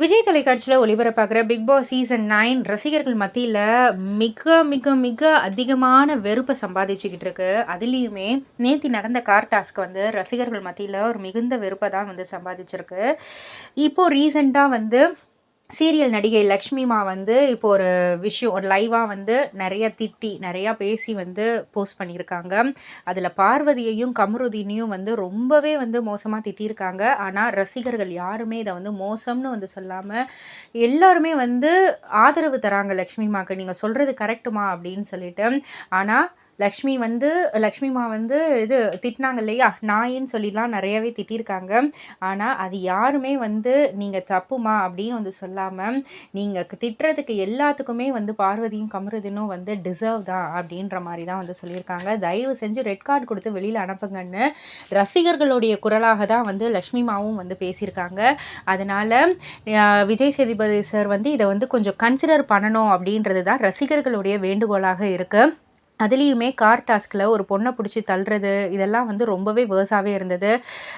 விஜய் தொலைக்காட்சியில் ஒளிபரப்பாகிற Bigg Boss season nine ரசிகர்கள் மத்தியில் மிக மிக மிக அதிகமான வெறுப்பை சம்பாதிச்சுக்கிட்டு இருக்கு. அதுலேயுமே நேற்று நடந்த கார் டாஸ்க் வந்து ரசிகர்கள் மத்தியில் ஒரு மிகுந்த வெறுப்பை தான் வந்து சம்பாதிச்சிருக்கு. இப்போது ரீசெண்டாக வந்து சீரியல் நடிகை லக்ஷ்மிமா வந்து இப்போ ஒரு விஷயம் ஒரு லைவாக வந்து நிறைய திட்டி நிறையா பேசி வந்து போஸ்ட் பண்ணியிருக்காங்க. அதில் பார்வதியையும் கமருதீனையும் வந்து ரொம்பவே வந்து மோசமாக திட்டியிருக்காங்க. ஆனால் ரசிகர்கள் யாருமே இதை வந்து மோசம்னு வந்து சொல்லாமல் எல்லாருமே வந்து ஆதரவு தராங்க லக்ஷ்மிமாக்கு. நீங்கள் சொல்கிறது கரெக்டுமா அப்படின்னு சொல்லிட்டு. ஆனால் லக்ஷ்மி வந்து லக்ஷ்மிமா வந்து இது திட்டினாங்க இல்லையா? நாயின்னு சொல்லிலாம் நிறையவே திட்டியிருக்காங்க ஆனால் அது யாருமே வந்து நீங்கள் தப்புமா? அப்படின்னு வந்து சொல்லாமல் நீங்கள் திட்டுறதுக்கு எல்லாத்துக்குமே வந்து பார்வதியும் கமருதினும் வந்து டிசர்வ் தான் அப்படின்ற மாதிரி தான் வந்து சொல்லியிருக்காங்க. தயவு செஞ்சு ரெட் கார்டு கொடுத்து வெளியில் அனுப்புங்கன்னு ரசிகர்களுடைய குரலாக தான் வந்து லக்ஷ்மிமாவும் வந்து பேசியிருக்காங்க. அதனால் விஜய் சேதுபதி சார் வந்து இதை வந்து கொஞ்சம் கன்சிடர் பண்ணணும் அப்படின்றது தான் ரசிகர்களுடைய வேண்டுகோளாக இருக்குது அதுலேயுமே கார் டாஸ்கில் ஒரு பொண்ணை பிடிச்சி தள்ளுறது இதெல்லாம் வந்து ரொம்பவே வேர்ஸாகவே இருந்தது.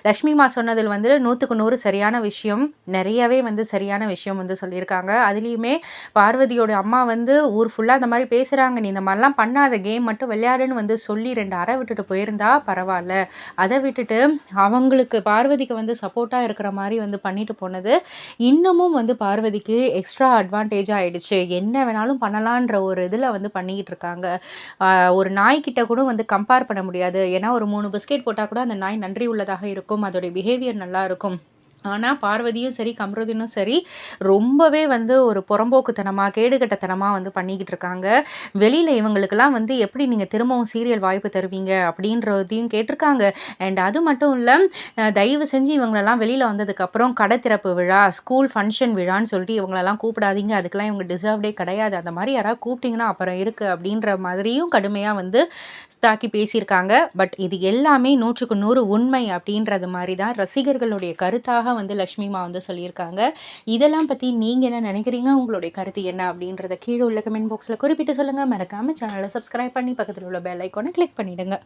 லக்ஷ்மிமா சொன்னதில் வந்து நூற்றுக்கு நூறு சரியான விஷயம் நிறையவே வந்து சரியான விஷயம் வந்து சொல்லியிருக்காங்க. அதுலேயுமே பார்வதியோட அம்மா வந்து ஊர் ஃபுல்லாக அந்த மாதிரி பேசுகிறாங்க நீ இந்த மாதிரிலாம் பண்ணாத கேம் மட்டும் விளையாடுன்னு வந்து சொல்லி ரெண்டு அறை விட்டுட்டு போயிருந்தா பரவாயில்ல. அதை விட்டுட்டு அவங்களுக்கு பார்வதிக்கு வந்து சப்போர்ட்டாக இருக்கிற மாதிரி வந்து பண்ணிட்டு போனது. இன்னமும் வந்து பார்வதிக்கு எக்ஸ்ட்ரா அட்வான்டேஜ் ஆகிடுச்சு என்ன வேணாலும் பண்ணலான்ற ஒரு இதில் வந்து பண்ணிக்கிட்டு இருக்காங்க. ஒரு நாய்க்கிட்ட கூட வந்து கம்பேர் பண்ண முடியாது. ஏன்னா ஒரு மூணு பிஸ்கெட் போட்டால் கூட அந்த நாய் நன்றி உள்ளதாக இருக்கும். அதோடைய பிஹேவியர் நல்லா இருக்கும். ஆனால் பார்வதியும் சரி கம்ருதினும் சரி ரொம்பவே வந்து ஒரு புறம்போக்குத்தனமாக கேடுகட்டத்தனமாக வந்து பண்ணிக்கிட்டு இருக்காங்க. வெளியில் இவங்களுக்கெல்லாம் வந்து எப்படி நீங்கள் திரும்பவும் சீரியல் வாய்ப்பு தருவீங்க அப்படின்றதையும் கேட்டிருக்காங்க. அண்ட் அது மட்டும் இல்லை தயவு செஞ்சு இவங்களெல்லாம் வெளியில் வந்ததுக்கப்புறம் கடை திறப்பு விழா ஸ்கூல் ஃபங்க்ஷன் விழான்னு சொல்லிட்டு இவங்களெல்லாம் கூப்பிடாதீங்க. அதுக்கெல்லாம் இவங்க டிசர்வ்டே கிடையாது. அந்த மாதிரி யாராவது கூப்பிட்டிங்கன்னா அப்புறம் இருக்குது அப்படின்ற மாதிரியும் கடுமையாக வந்து தாக்கி பேசியிருக்காங்க. பட் இது எல்லாமே நூற்றுக்கு நூறு உண்மை அப்படின்றது மாதிரி தான் ரசிகர்களுடைய கருத்தாக வந்து லக்ஷ்மிமா வந்து சொல்லியிருக்காங்க. இதெல்லாம் பற்றி நீங்கள் என்ன நினைக்கிறீங்க? உங்களுடைய கருத்து என்ன அப்படின்றத கீழே உள்ள கமெண்ட் பாக்ஸில் குறிப்பிட்டு சொல்லுங்கள் மறக்காமல் சேனலை சப்ஸ்கிரைப் பண்ணி பக்கத்தில் உள்ள பெல் ஐக்கானை கிளிக் பண்ணிவிடுங்க